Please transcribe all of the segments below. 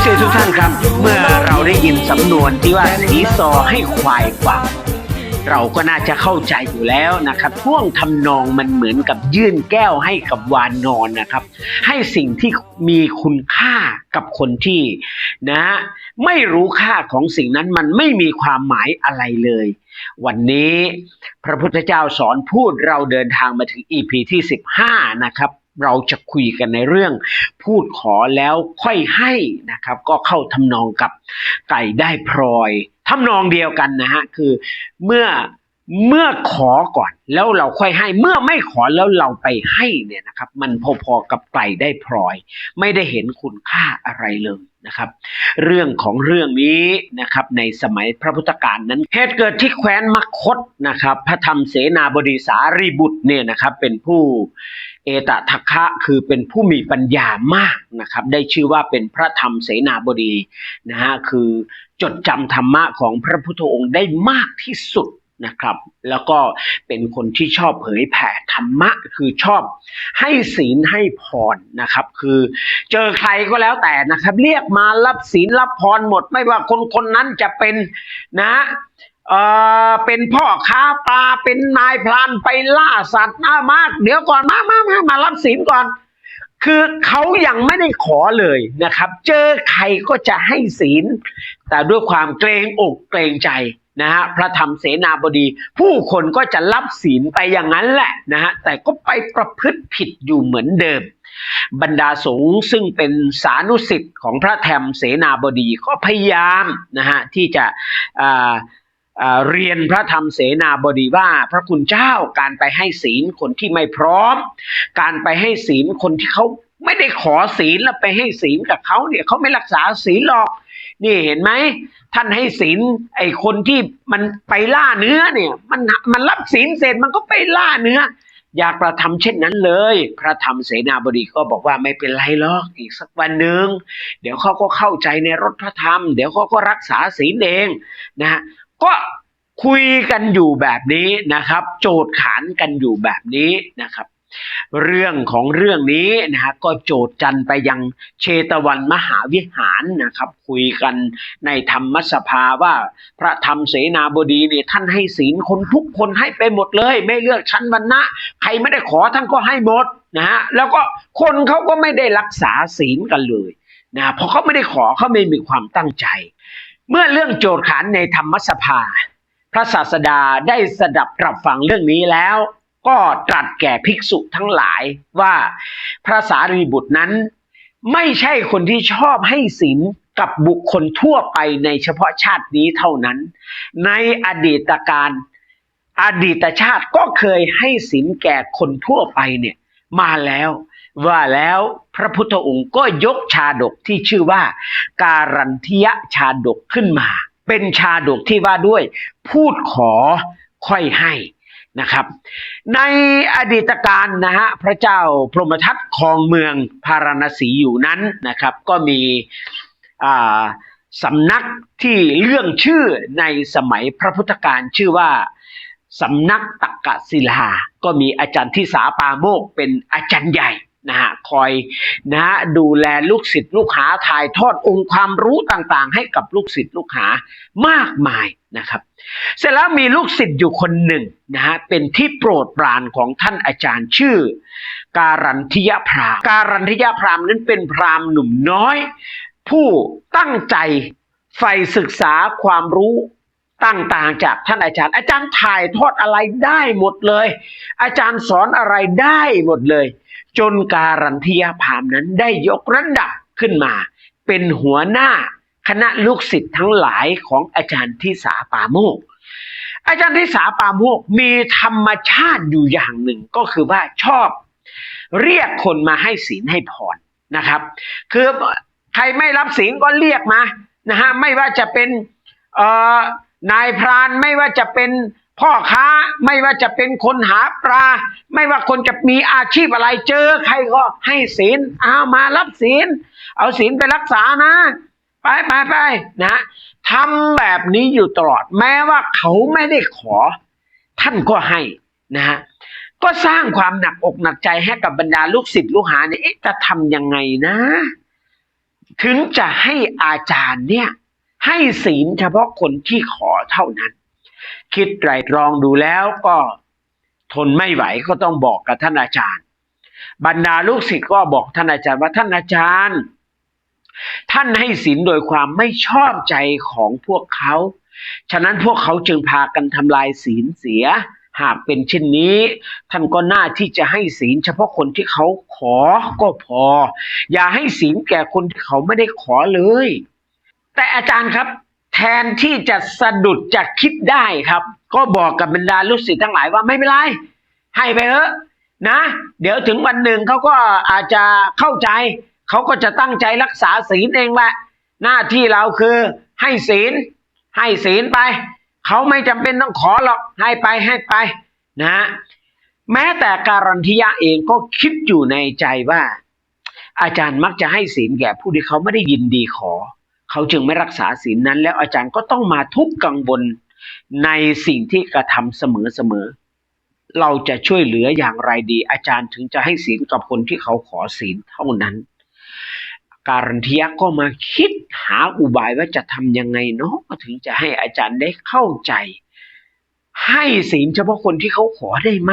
ฟซีทุกท่านครับ เมื่อเราได้ยินสำนวนที่ว่าสีซอให้ควายฟังเราก็น่าจะเข้าใจอยู่แล้วนะครับท่วงทำนองมันเหมือนกับยื่นแก้วให้กับวานนอนนะครับ ให้สิ่งที่มีคุณค่ากับคนที่นะไม่รู้ค่าของสิ่งนั้นมันไม่มีความหมายอะไรเลย วันนี้พระพุทธเจ้าสอนพูดเราเดินทางมาถึง EP ที่ 15 นะครับ เราจะคุยกันในเรื่อง พูดขอแล้วค่อยให้นะครับ ก็เข้าทำนองกับไก่ได้พลอยทำนองเดียวกันนะฮะคือเมื่อเมื่อขอก่อนแล้วเราค่อยให้ เมื่อไม่ขอแล้วเราไปให้เนี่ยนะครับ มันพอๆกับไก่ได้พลอย ไม่ได้เห็นคุณค่าอะไรเลยนะครับ เรื่องของเรื่องนี้นะครับ ในสมัยพระพุทธกาลนั้นเหตุเกิดที่แคว้นมคตนะครับ พระธรรมเสนาบดีสารีบุตรเนี่ยนะครับ เป็นผู้ เอตทัคคะคือเป็นผู้มีปัญญามากนะครับ ได้ชื่อว่าเป็นพระธรรมเสนาบดีนะฮะคือจดจำธรรมะของพระพุทธองค์ได้มากที่สุดนะครับ แล้วก็เป็นคนที่ชอบเผยแผ่ธรรมะ คือชอบให้ศีลให้พรนะครับ คือเจอใครก็แล้วแต่นะครับ เรียกมารับศีลรับพรหมด ไม่ว่าคนคนนั้นจะเป็นนะ เอ่อเป็นพ่อค้าปลาเป็นนายพรานไปล่าสัตว์อะมากเดี๋ยวก่อนมามามามารับศีลก่อน คือเขายังไม่ได้ขอเลยนะครับ เจอใครก็จะให้ศีล แต่ด้วยความเกรงอกเกรงใจนะฮะพระธรรมเสนาบดี ผู้คนก็จะรับศีลไปอย่างนั้นแหละนะฮะแต่ก็ไปประพฤติผิดอยู่เหมือนเดิม บรรดาสงฆ์ซึ่งเป็นสานุสิทธิ์ของพระธรรมเสนาบดีก็พยายามนะฮะที่จะอ่า เรียนพระธรรมเสนาบดีว่า พระคุณเจ้าการไปให้ศีลคนที่ไม่พร้อม การไปให้ศีลคนที่เขาไม่ได้ขอศีลแล้วไปให้ศีลกับเขาเนี่ยเขาไม่รักษาศีลหรอก นี่เห็นไหมท่านให้ศีลไอ้คนที่มันไปล่าเนื้อเนี่ยมันมันรับศีลเสร็จมันก็ไปล่าเนื้อ อยากระทำเช่นนั้นเลย พระธรรมเสนาบดีก็บอกว่าไม่เป็นไรหรอกอีกสักวันหนึ่งเดี๋ยวเขาก็เข้าใจในรถพระธรรม เดี๋ยวเขาก็รักษาศีลเองนะ ก็คุยกันอยู่แบบนี้นะครับ โจทย์ขานกันอยู่แบบนี้นะครับ เรื่องของเรื่องนี้นะฮะก็โจทย์จันไปยังเชตวันมหาวิหารนะครับ คุยกันในธรรมสภาว่าพระธรรมเสนาบดีเนี่ยท่านให้ศีลคนทุกคนให้ไปหมดเลย ไม่เลือกชั้นวรรณะใครไม่ได้ขอท่านก็ให้หมดนะฮะแล้วก็คนเขาก็ไม่ได้รักษาศีลกันเลยนะเพราะเขาไม่ได้ขอเขาไม่มีความตั้งใจ เมื่อเรื่องโจทย์ขานในธรรมสภา พระศาสดาได้สดับรับฟังเรื่องนี้แล้ว ก็ตรัสแก่ภิกษุทั้งหลายว่าพระสารีบุตรนั้น ไม่ใช่คนที่ชอบให้ศีลกับบุคคลทั่วไปในเฉพาะชาตินี้เท่านั้น ในอดีตการอดีตชาติก็เคยให้ศีลแก่คนทั่วไปเนี่ยมาแล้ว ว่าแล้วพระพุทธองค์ก็ยกชาดกที่ชื่อว่า การันทิยชาดกขึ้นมา เป็นชาดกที่ว่าด้วย พูดขอค่อยให้นะครับ ในอดีตการนะฮะพระเจ้าพรหมทัตครองเมืองพาราณสีอยู่นั้นนะครับ ก็มีอ่าสำนักที่เรื่องชื่อในสมัยพระพุทธการชื่อว่าสำนักตักกศิลา ก็มีอาจารย์ที่สาปาโมกเป็นอาจารย์ใหญ่ นะฮะคอยนะฮะดูแลลูกศิษย์ลูกหาถ่ายทอดองค์ความรู้ต่างๆ ให้กับลูกศิษย์ลูกหามากมายนะครับ เสร็จแล้วมีลูกศิษย์อยู่คนหนึ่งนะฮะเป็นที่โปรดปรานของท่านอาจารย์ชื่อ การันทิยพรามการันทิยพรามนั้นเป็นพราหมณ์หนุ่มน้อย ผู้ตั้งใจใฝ่ศึกษาความรู้ต่างๆจากท่านอาจารย์ อาจารย์ถ่ายทอดอะไรได้หมดเลย อาจารย์สอนอะไรได้หมดเลย จนการันทิยพามนั้นได้ยกระดับขึ้นมา เป็นหัวหน้าคณะลูกศิษย์ทั้งหลายของอาจารย์ทิสาปาโมก อาจารย์ทิสาปาโมกมีธรรมชาติอยู่อย่างหนึ่งก็คือว่าชอบ เรียกคนมาให้ศีลให้พรนะครับ คือใครไม่รับศีลก็เรียกมานะฮะไม่ว่าจะเป็นนายพรานไม่ว่าจะเป็น พ่อค้าไม่ว่าจะเป็นคนหาปลา ไม่ว่าคนจะมีอาชีพอะไรเจอ ใครก็ให้ศีลเอามารับศีล เอาศีลไปรักษานะ ไปไปไปนะทำแบบนี้อยู่ตลอด แม้ว่าเขาไม่ได้ขอ ท่านก็ให้นะฮะก็สร้างความหนักอกหนักใจให้กับบรรดาลูกศิษย์ลูกหาเนี่ยจะทำยังไงนะ ถึงจะให้อาจารย์เนี่ย ให้ศีลเฉพาะคนที่ขอเท่านั้น คิดไตรตรองดูแล้วก็ทนไม่ไหวก็ต้องบอกกับท่านอาจารย์ บรรดาลูกศิษย์ก็บอกท่านอาจารย์ว่าท่านอาจารย์ ท่านให้ศีลโดยความไม่ชอบใจของพวกเขา ฉะนั้นพวกเขาจึงพากันทำลายศีลเสีย หากเป็นเช่นนี้ ท่านก็น่าที่จะให้ศีลเฉพาะคนที่เขาขอก็พอ อย่าให้ศีลแก่คนที่เขาไม่ได้ขอเลย แต่อาจารย์ครับ ทนที่จะสะดุดจะคิดได้ครับ ก็บอกกับบรรดาลูกศิษย์ทั้งหลายว่าไม่เป็นไร ให้ไปเถอะนะ เดี๋ยวถึงวันหนึ่งเขาก็อาจจะเข้าใจ เขาก็จะตั้งใจรักษาศีลเองแหละหน้าที่เราคือให้ศีล ให้ศีลไป เขาไม่จำเป็นต้องขอหรอกให้ไปให้ไปนะแม้แต่การันทิยะเองก็คิดอยู่ในใจว่า อาจารย์มักจะให้ศีลแก่ผู้ที่เขาไม่ได้ยินดีขอ เขาจึงไม่รักษาศีลนั้น แล้วอาจารย์ก็ต้องมาทุกข์กังวลในสิ่งที่กระทำเสมอๆเราจะช่วยเหลืออย่างไรดี อาจารย์ถึงจะให้ศีลกับคนที่เขาขอศีลเท่านั้น การันทียก็มาคิดหาอุบายว่าจะทำยังไงเนาะถึงจะให้อาจารย์ได้เข้าใจ ให้ศีลเฉพาะคนที่เขาขอได้ไหม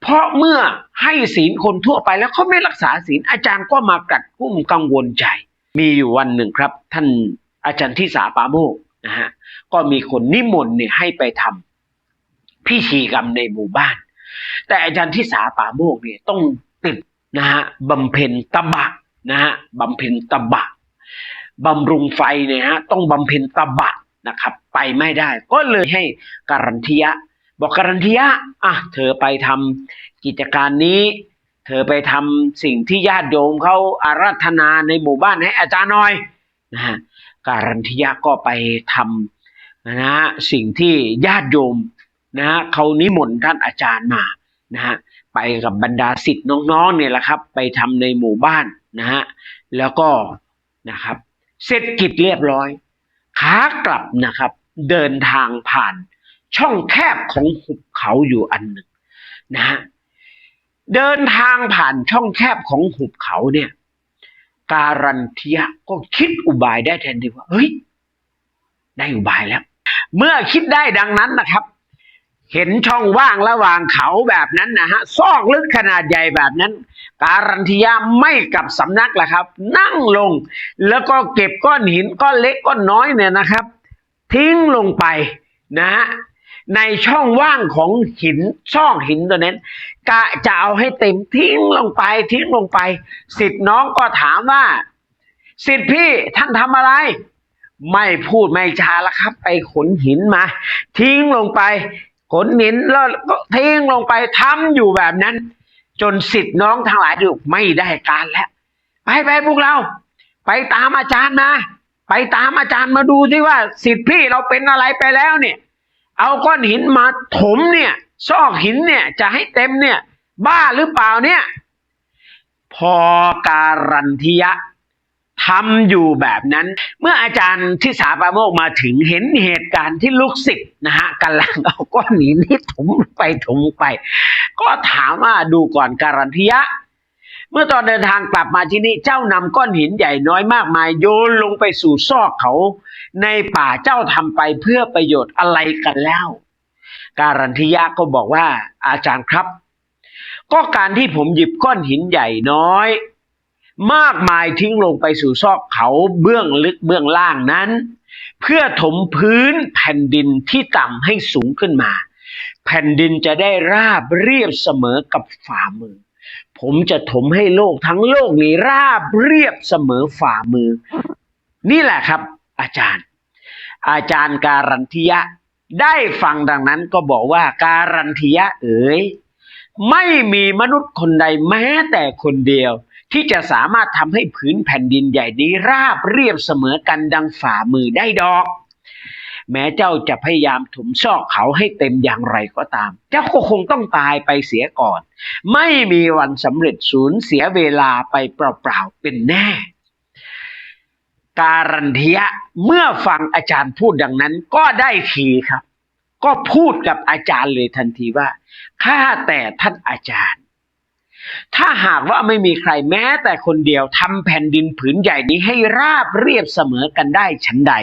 เพราะเมื่อให้ศีลคนทั่วไปแล้วเขาไม่รักษาศีลอาจารย์ก็มากัดกุ้มกังวลใจ มีอยู่วันหนึ่งครับ ท่านอาจารย์ที่สาปาโมกนะฮะก็มีคนนิมนต์เนี่ยให้ไปทำพิธีกรรมในหมู่บ้าน แต่อาจารย์ที่สาปาโมกเนี่ยต้องติดนะฮะบำเพ็ญตบะนะฮะบำเพ็ญตบะบำรุงไฟเนี่ยฮะต้องบำเพ็ญตบะนะครับ ไปไม่ได้ ก็เลยให้การันทียะ บอกการันทียะอะเธอไปทำกิจการนี้ เธอไปทำสิ่งที่ญาติโยมเขาอาราธนาในหมู่บ้านให้อาจารย์หน่อยนะฮะการันทียะก็ไปทำนะฮะสิ่งที่ญาติโยมนะฮะเขานิมนต์ท่านอาจารย์มานะฮะไปกับบรรดาสิทธิ์น้องๆเนี่ยแหละครับ ไปทำในหมู่บ้านนะฮะแล้วก็นะครับเสร็จกิจเรียบร้อยขากลับนะครับ เดินทางผ่านช่องแคบของหุบเขาอยู่อันหนึ่งนะฮะ เดินทางผ่านช่องแคบของหุบเขาเนี่ย การันเทียก็คิดอุบายได้แทนทีว่า เฮ้ย ได้อุบายแล้ว เมื่อคิดได้ดังนั้นนะครับ เห็นช่องว่างระหว่างเขาแบบนั้นนะฮะ ซอกลึกขนาดใหญ่แบบนั้น การันทียาไม่กลับสำนักละครับ นั่งลง แล้วก็เก็บก้อนหินก้อนเล็กก้อนน้อยเนี่ยนะครับ ทิ้งลงไปนะฮะ ในช่องว่างของหินช่องหินตัวนั้นกะจะเอาให้เต็มทิ้งลงไปทิ้งลงไป สิทธิ์น้องก็ถามว่า สิทธิ์พี่ท่านทำอะไร ไม่พูดไม่จาละครับ ไปขนหินมา ทิ้งลงไป ขนหินแล้วก็ทิ้งลงไปทำอยู่แบบนั้น จนสิทธิ์น้องทั้งหลายดูไม่ได้การแล้ว ไปไปพวกเรา ไปตามอาจารย์มาไปตามอาจารย์มาดูที่ว่าสิทธิ์พี่เราเป็นอะไรไปแล้วเนี่ย เอาก้อนหินมาถมเนี่ยซอกหินเนี่ยจะให้เต็มเนี่ย บ้าหรือเปล่าเนี่ย พอการันทิยะทำอยู่แบบนั้น เมื่ออาจารย์ที่สาปาโมกมาถึงเห็นเหตุการณ์ที่ลูกศิษย์นะฮะกำลังเอาก้อนหินนี่ถมไปถมไป ก็ถามว่าดูก่อนการันทิยะ เมื่อตอนเดินทางกลับมาที่นี่เจ้านำก้อนหินใหญ่น้อยมากมาย โยนลงไปสู่ซอกเขา ในป่าเจ้าทำไปเพื่อประโยชน์อะไรกันแล้ว การันทิยะก็บอกว่า อาจารย์ครับ ก็การที่ผมหยิบก้อนหินใหญ่น้อย มากมายทิ้งลงไปสู่ซอกเขาเบื้องลึกเบื้องล่างนั้น เพื่อถมพื้นแผ่นดินที่ต่ำให้สูงขึ้นมา แผ่นดินจะได้ราบเรียบเสมอกับฝ่ามือ ผมจะถมให้โลกทั้งโลกนี้ราบเรียบเสมอฝ่ามือ นี่แหละครับ อาจารย์ อาจารย์การันทิยะ ได้ฟังดังนั้นก็บอกว่าการันทิยะเอ๋ยไม่มีมนุษย์คนใดแม้แต่คนเดียว ที่จะสามารถทำให้พื้นแผ่นดินใหญ่นี้ราบเรียบเสมอกันดังฝ่ามือได้ดอก แม้เจ้าจะพยายามถุมซอกเขาให้เต็มอย่างไรก็ตาม เจ้าก็คงต้องตายไปเสียก่อน ไม่มีวันสำเร็จสูญเสียเวลาไปเปล่าๆเป็นแน่ การันเทียเมื่อฟังอาจารย์พูดดังนั้นก็ได้ทีครับ ก็พูดกับอาจารย์เลยทันทีว่าข้าแต่ท่านอาจารย์ถ้าหากว่าไม่มีใครแม้แต่คนเดียวทำแผ่นดินผืนใหญ่นี้ให้ราบเรียบเสมอกันได้ฉันใด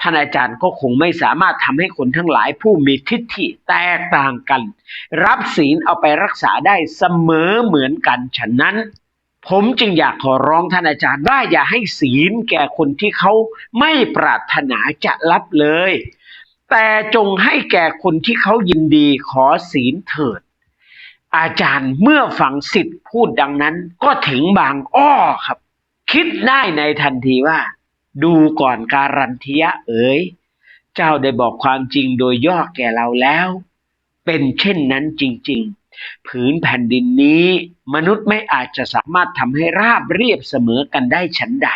ท่านอาจารย์ก็คงไม่สามารถทำให้คนทั้งหลายผู้มีทิฏฐิแตกต่างกัน รับศีลเอาไปรักษาได้เสมอเหมือนกัน ฉะนั้น ผมจึงอยากขอร้องท่านอาจารย์ว่าอย่าให้ศีลแก่คนที่เขาไม่ปรารถนาจะรับเลย แต่จงให้แก่คนที่เขายินดีขอศีลเถิดอาจารย์เมื่อฟังสิทธิ์พูดดังนั้นก็ถึงบางอ้อครับ คิดได้ในทันทีว่า ดูก่อนการันทียะเอ๋ย เจ้าได้บอกความจริงโดยย่อแก่เราแล้ว เป็นเช่นนั้นจริง ๆ ผืนแผ่นดินนี้ มนุษย์ไม่อาจจะสามารถทำให้ราบเรียบเสมอกันได้ฉันใด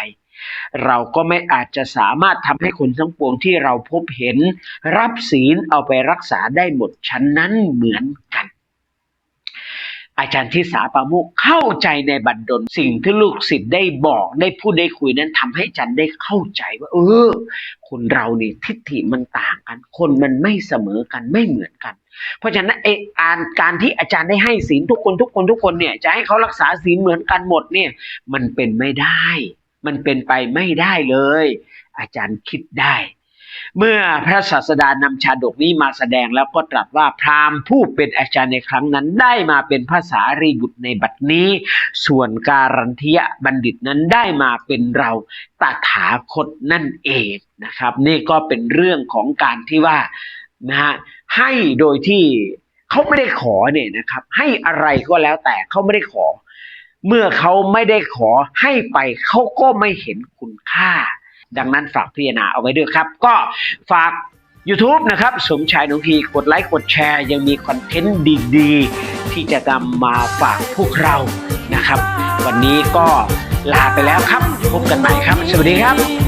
เราก็ไม่อาจจะสามารถทำให้คนทั้งปวงที่เราพบเห็น รับศีลเอาไปรักษาได้หมดฉันนั้นเหมือนกัน อาจารย์ทิสาปาโมกเข้าใจในบัดดลสิ่งที่ลูกศิษย์ได้บอกได้พูดได้คุยนั้นทำให้อาจารย์ได้เข้าใจว่า เออ คนเราเนี่ยทิฏฐิมันต่างกัน คนมันไม่เสมอกันไม่เหมือนกัน เพราะฉะนั้นเอการการที่อาจารย์ได้ให้ศีลทุกคนทุกคนทุกคนเนี่ยจะให้เขารักษาศีลเหมือนกันหมดเนี่ย มันเป็นไม่ได้ มันเป็นไปไม่ได้เลย อาจารย์คิดได้ เมื่อพระศาสดานำชาดกนี้มาแสดงแล้วก็ตรัสว่าพราหมณ์ผู้เป็นอาจารย์ในครั้งนั้นได้มาเป็นภาษารีบุตรในบัดนี้ ส่วนการันทียบัณฑิตนั้นได้มาเป็นเราตถาคตนั่นเองนะครับ นี่ก็เป็นเรื่องของการที่ว่านะฮะให้โดยที่เขาไม่ได้ขอเนี่ยนะครับ ให้อะไรก็แล้วแต่เขาไม่ได้ขอ เมื่อเขาไม่ได้ขอให้ไปเขาก็ไม่เห็นคุณค่า ดังนั้นฝากพิจารณาเอาไว้ด้วยครับ ก็ฝาก YouTube นะครับ สมชายหนุพีกดไลค์กดแชร์ ยังมีคอนเทนต์ดีๆ ที่จะนำมาฝากพวกเรานะครับ วันนี้ก็ลาไปแล้วครับ พบกันใหม่ครับ สวัสดีครับ